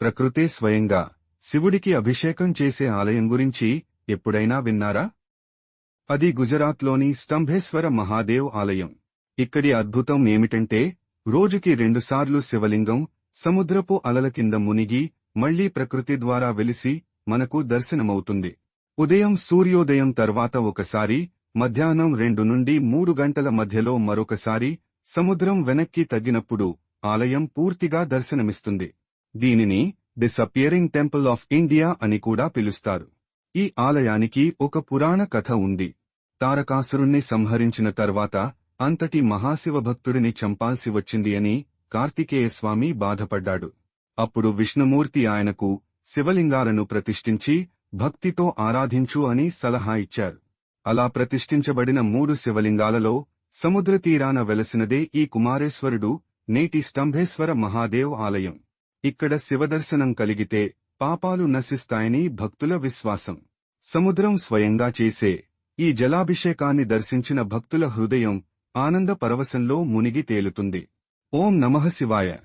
ప్రకృతే స్వయంగా శివుడికి అభిషేకం చేసే ఆలయం గురించి ఎప్పుడైనా విన్నారా? అది గుజరాత్లోని స్తంభేశ్వర మహాదేవ్ ఆలయం. ఇక్కడి అద్భుతం ఏమిటంటే రోజుకి రెండుసార్లు శివలింగం సముద్రపు అలల కింద మునిగి మళ్ళీ ప్రకృతి ద్వారా వెలిసి మనకు దర్శనమవుతుంది. ఉదయం సూర్యోదయం తర్వాత ఒకసారి మధ్యాహ్నం రెండు నుండి మూడు గంటల మధ్యలో మరొకసారి సముద్రం వెనక్కి తగ్గినప్పుడు ఆలయం పూర్తిగా దర్శనమిస్తుంది. దీనిని డిసపియరింగ్ టెంపుల్ ఆఫ్ ఇండియా అని కూడా పిలుస్తారు. ఈ ఆలయానికి ఒక పురాణ కథ ఉంది. తారకాసురుణ్ణి సంహరించిన తర్వాత అంతటి మహాశివభక్తుడిని చంపాల్సి వచ్చింది అని కార్తికేయస్వామి బాధపడ్డాడు. అప్పుడు విష్ణుమూర్తి ఆయనకు శివలింగాలను ప్రతిష్ఠించి భక్తితో ఆరాధించు అని సలహా ఇచ్చారు. అలా ప్రతిష్ఠించబడిన మూడు శివలింగాలలో సముద్రతీరాన వెలసినదే ఈ కుమారేశ్వరుడు నేటి స్తంభేశ్వర మహాదేవ్ ఆలయం. ఇక్కడ శివదర్శనం కలిగితే పాపాలు నశిస్తాయని భక్తుల విశ్వాసం. సముద్రం స్వయంగా చేసే ఈ జలాభిషేకాన్ని దర్శించిన భక్తుల హృదయం ఆనంద పరవశంలో మునిగి తేలుతుంది. ఓం నమః శివాయ.